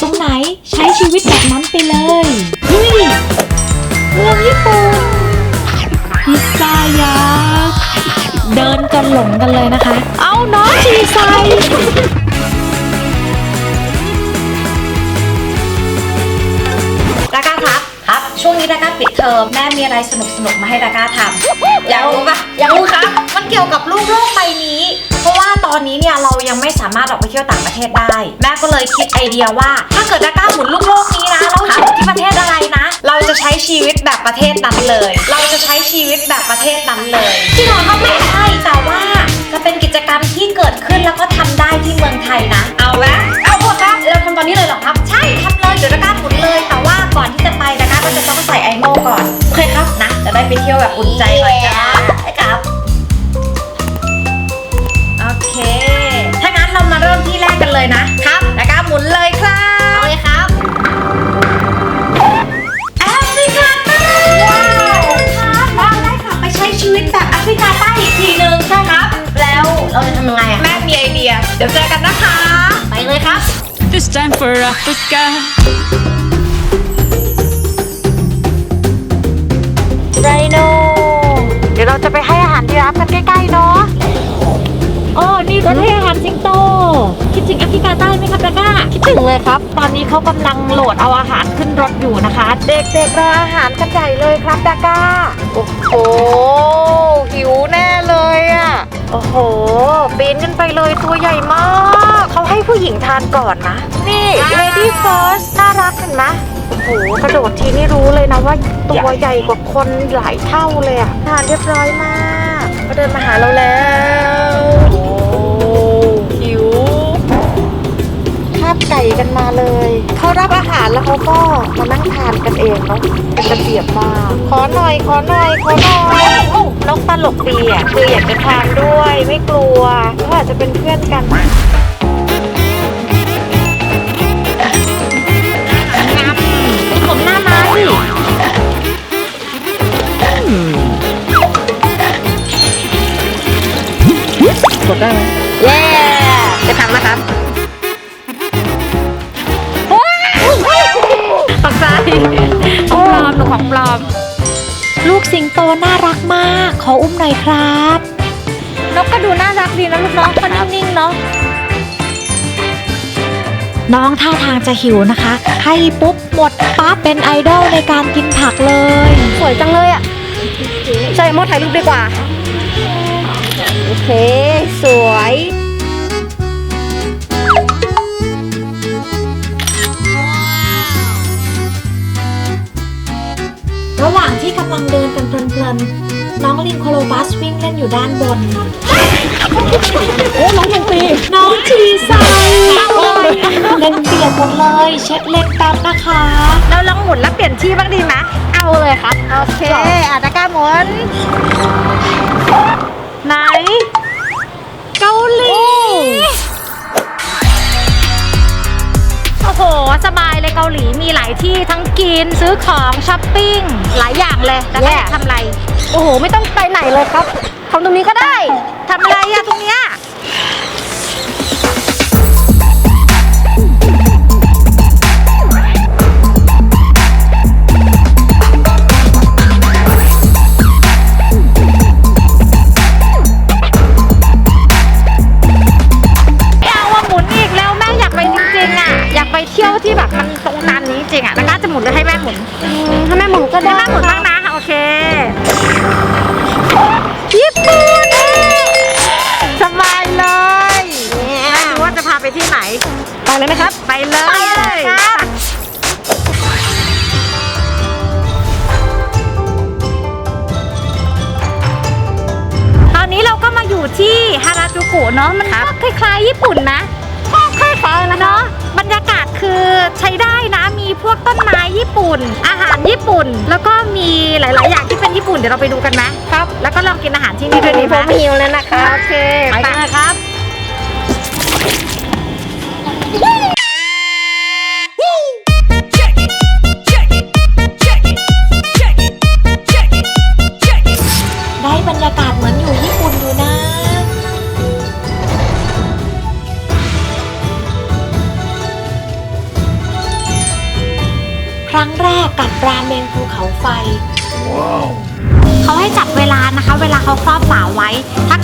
ตรงไหนใช้ชีวิตแบบนั้นไปเลยเฮ้ยเมืองญี่ปุ่นพิซซ่ายักษ์เดินจนหลงกันเลยนะคะ เอาน้องชีไซดาก้าครับครับ ช่วงนี้ดาก้าปิดเทอมแม่มีอะไรสนุกสนุกๆมาให้ดาก้าทำอยากรู้ปะอยากรู้ครับ มันเกี่ยวกับลูกโลกใบนี้เพราะว่า ตอนนี้เนี่ยเรายังไม่สามารถออกไปเที่ยวต่างประเทศได้ แม่ก็เลยคิดไอเดียว่า ถ้าเกิดดาก้าหมุนลูกโลกนี้นะเราอยู่ที่ประเทศอะไรนะ เราจะใช้ชีวิตแบบประเทศนั้นเลย เราจะใช้ชีวิตแบบประเทศนั้นเลยจริงเหรอครับแม่ใช่แต่ว่าจะเป็นกิจกรรมที่เกิดขึ้นแล้วก็ทำได้ที่เมืองไทยนะ เอาไหมเอาหมดครับเราทำตอนนี้เลยเหรอครับ ใช่ทำเลยเดี๋ยวดาก้าหมุนเลยแต่ว่าก่อนที่จะไปดาก้าก็จะต้องใส่ไอโม่ก่อนโอเคครับนะจะได้ไปเที่ยวแบบอุ่นใจหน่อยนะ เดียเดี๋ยวเจอกันนะคะ ไปเลยครับ This time for Africa. ไรโนเดี๋ยวเราจะไปให้อาหารยีราฟกันใกล้ๆเนาะ คิดถึงแอฟริกาใต้ไหมครับดาก้าคิดถึงเลยครับ ตอนนี้เขากำลังโหลดเอาอาหารขึ้นรถอยู่นะคะ เด็กๆรออาหารกันใหญ่เลยครับดาก้าโอ้โหหิวแน่เลยอะโอ้โหปีนขึ้นไปเลยตัวใหญ่มากเขาให้ผู้หญิงทานก่อนนะนี่ lady first น่ารักเห็นไหมโอ้โหกระโดดทีนี่รู้เลยนะว่าตัวใหญ่กว่าคนหลายเท่าเลยอะทานเรียบร้อยมากก็เดินมาหาเราแล้ว คาบไก่กันมาเลย เขารับอาหารแล้วเขาก็มานั่งทานกันเองเนาะเป็นระเบียบมากขอหน่อยขอหน่อยขอหน่อยโอ้นกตลกดีอะคืออยากจะทานด้วย ไม่กลัวเขาอาจจะเป็นเพื่อนกันผมหน้าม้าสิกดได้ไหมเย้ จะทำนะครับ ของปลอมหนูของปลอม ลูกสิงโตน่ารักมาก ขออุ้มหน่อยครับ นกก็ดูน่ารักดีนะลูกเนาะก็นิ่งๆเนาะน้องท่าทางจะหิวนะคะ ให้ปุ๊บหมดปั๊บเป็นไอดอลในการกินผักเลย สวยจังเลยอะใช่โมถ่ายรูปดีกว่า โอเค สวย ระหว่างที่กำลังเดินกันเพลินๆ น้องลิงโคโลบัสวิ่งเล่นอยู่ด้านบน โอ้น้องยังตีน้องชีไซเล่นเปียกหมดเลย เช็ดเล็บแป๊บนะคะ เราลองหมุนแล้วเปลี่ยนที่บ้างดีไหมเอาเลยครับ โอเคอาดาก้าหมุน ไหน เกาหลี สบายเลยเกาหลีมีหลายที่ทั้งกินซื้อของช้อปปิ้งหลายอย่างเลยแล้วก็ทำอะไรโอ้โห ไม่ต้องไปไหนเลยครับทำตรงนี้ก็ได้ ทำอะไรอะตรงเนี้ย เนาะมันก็คล้ายๆ ญี่ปุ่นนะคล้ายๆนะเนาะบรรยากาศคือใช้ได้นะมีพวกต้นไม้ญี่ปุ่น อาหารญี่ปุ่น แล้วก็มีหลาย ๆ อย่างที่เป็นญี่ปุ่นเดี๋ยวเราไปดูกันไหมครับ แล้วก็ลองกินอาหารที่นี่ด้วยดีไหมผมหิวแล้วนะคะโอเคไปกันเลยครับ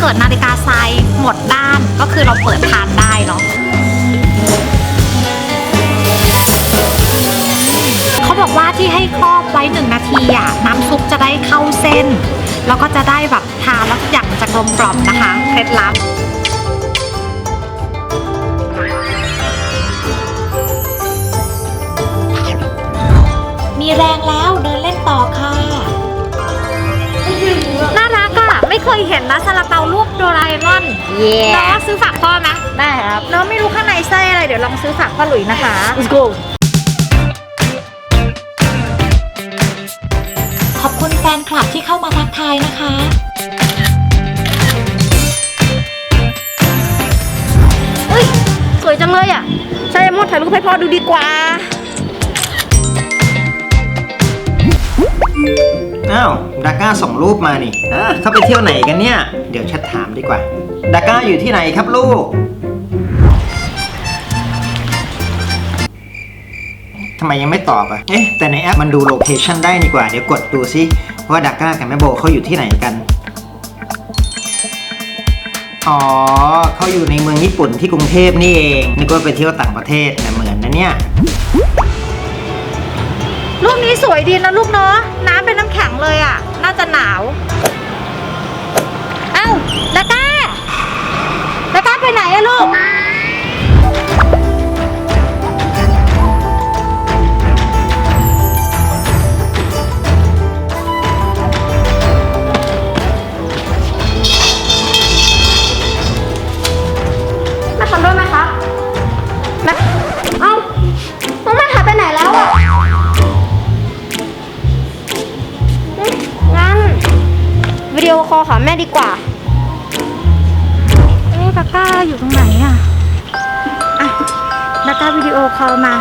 เกิดนาฬิกาทรายหมดด้านก็คือเราเปิดทานได้เนาะเขาบอกว่าที่ให้ครอบไว้หนึ่งนาทีอะน้ำซุปจะได้เข้าเส้น แล้วก็จะได้แบบทานแล้วทุกอย่างจะกลมกล่อมนะคะเคล็ดลับ ยเห็นนะซาลาเปารูปโดราเอมอนเย้น้องซื้อฝากพ่อไหมได้ครับน้องไม่รู้ข้างในไส้อะไรเดี๋ยวลองซื้อฝากพ่อหลุยนะคะ let's go ขอบคุณแฟนคลับที่เข้ามาทักทายนะคะ เฮ้ย สวยจังเลยอะใช่มดถ่ายรูปให้พ่อดูดีกว่า อ้าวดาก้าส่งรูปมานี่อ่าเขาไปเที่ยวไหนกันเนี่ย เดี๋ยวชัดถามดีกว่า ดาก้าอยู่ที่ไหนครับลูกทำไมยังไม่ตอบอะ เอ๊ะ แต่ในแอปมันดูโลเคชันได้นี่กว่า เดี๋ยวกดดูซิว่าดาก้ากับแม่โบเขาอยู่ที่ไหนกัน อ๋อเขาอยู่ในเมืองญี่ปุ่นที่กรุงเทพนี่เองนึกว่าไปเที่ยวต่างประเทศนะเหมือนนะเนี่ย รูปนี้สวยดีนะลูกเนาะน้ำเป็นน้ำแข็งเลยอะ น่าจะหนาวเอ้าดาก้าดาก้าไปไหนอะลูก อคอลหาแม่ดีกว่าเอ๊ะดาก้าอยู่ตรงไหนอะอะดาก้าวิดีโอคอลมา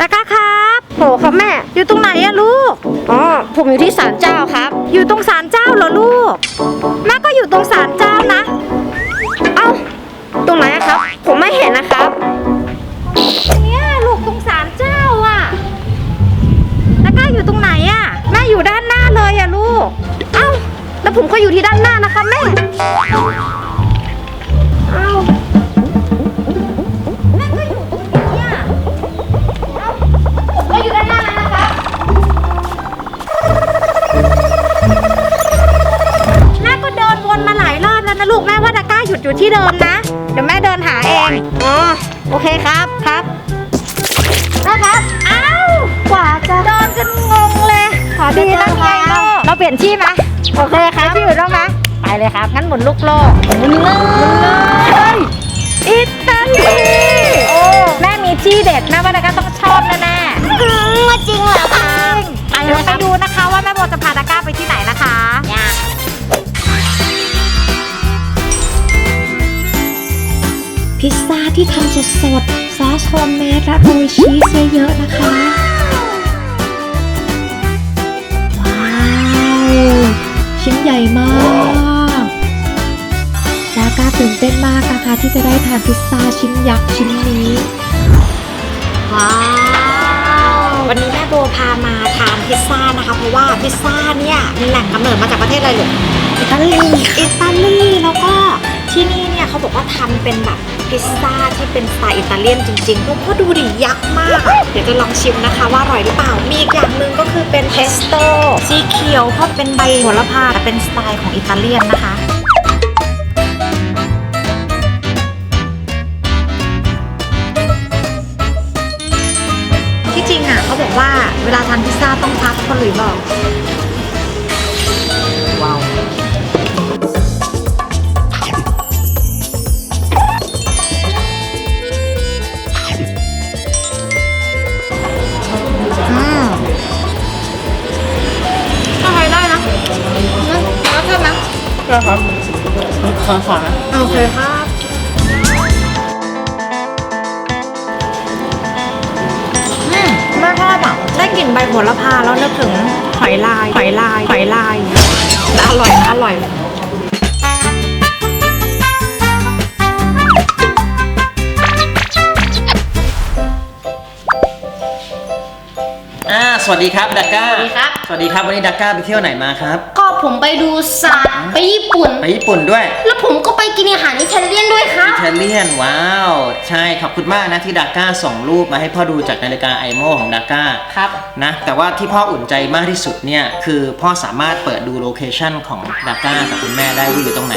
ดาก้าครับโหครับแม่ อยู่ตรงไหนอะลูก อ๋อ ผมอยู่ที่ศาลเจ้าครับ อยู่ตรงศาลเจ้าเหรอลูก แม่ก็อยู่ตรงศาลเจ้านะ เอ้า ตรงไหนอะครับ ผมไม่เห็นนะครับ แล้วผมก็อยู่ที่ด้านหน้านะคะแม่เอ้าแม่ก็อยู่ตรงนี้อะผมก็อยู่ด้านหน้าแล้วนะคะแม่ก็เดินวนมาหลายรอบแล้วนะลูกแม่ว่าดาก้าหยุดอยู่ที่เดิมนะ เดี๋ยวแม่เดินหาเองอ๋อโอเคครับครับนะครับอ้าวกว่าจะเดินกันงงเลย ขอดีนะไงโลกเราเปลี่ยนที่ไหม โอเคครับที่อื่นแล้วไหมไปเลยครับ งั้นหมุนลูกโลกหมุนเลยอิตาลีโอ้แม่มีที่เด็ดแม่ว่าดาก้าต้องชอบแน่แน่มาจริงเหรอคะๆไปเลยไปดูนะคะว่าแม่โบจะพาดาก้าไปที่ไหนนะคะพิซซ่าที่ทำสดสดๆซอสโฮมเมดและโรยชีสเยอะๆนะคะ ใหญ่มากดาก้าตื่นเต้นมากนะคะที่จะได้ทานพิซซ่าชิ้นยักษ์ชิ้นนี้ว้าววันนี้แม่โบพามาทานพิซซ่านะคะ เพราะว่าพิซซ่าเนี่ยมีแหล่งกำเนิดมาจากประเทศอะไรหรืออิตาลีอิตาลีแล้วก็ที่นี่เนี่ยเขาบอกว่าทำเป็นแบบ พิซซ่าที่เป็นสไตล์อิตาเลียนจริงๆแล้วก็ดูดิยักษ์มาก เดี๋ยวจะลองชิมนะคะว่าอร่อยหรือเปล่า มีอีกอย่างหนึ่งก็คือเป็นเพสโต้สีเขียวเพราะเป็นใบโหระพาแต่เป็นสไตล์ของอิตาเลียนนะคะที่จริงอะเขาบอกว่าเวลาทานพิซซ่าต้องพักคนหรือบอก ครับขอขอโอเคครับอืมแม่ชอบอะได้กลิ่นใบโหระพาแล้วนึกถึงหอยลายหอยลายหอยลายแต่อร่อยนะอร่อยอสวัสดีครับดาก้าสวัสดีครับ สวัสดีครับ วันนี้ดาก้าไปเที่ยวไหนมาครับก็ ผมไปดูสัตว์ไปญี่ปุ่น ไปญี่ปุ่นด้วย แล้วผมก็ไปกินอาหารอิตาเลียนด้วยครับ อิตาเลียนว้าว ใช่ขอบคุณมากนะที่ดาก้าส่งรูปมาให้พ่อดูจากนาฬิกาไอโมของดาก้าครับนะแต่ว่าที่พ่ออุ่นใจมากที่สุดเนี่ยคือพ่อสามารถเปิดดูโลเคชันของดาก้ากับคุณแม่ได้ว่าอยู่ตรงไหน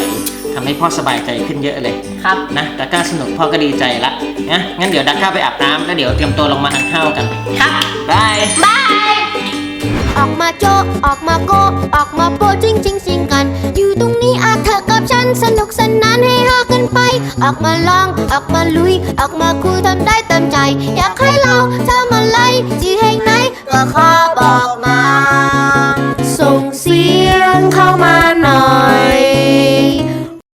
ทำให้พ่อสบายใจขึ้นเยอะเลยครับนะดาก้าสนุกพ่อก็ดีใจละนะงั้นเดี๋ยวดาก้าไปอาบน้ำแล้วเดี๋ยวเตรียมตัวลงมาทานข้าวกันครับบายบาย ออกมาโจะออกมาโกะออกมาโปะจริงจริงสิงกัน อยู่ตรงนี้อาเธอกับฉันสนุกสนานให้ฮากันไป ออกมาลอง ออกมาลุย ออกมาคุยทำได้เต็มใจ อยากให้เราทำอะไรที่แห่งไหนก็ขอบอกมา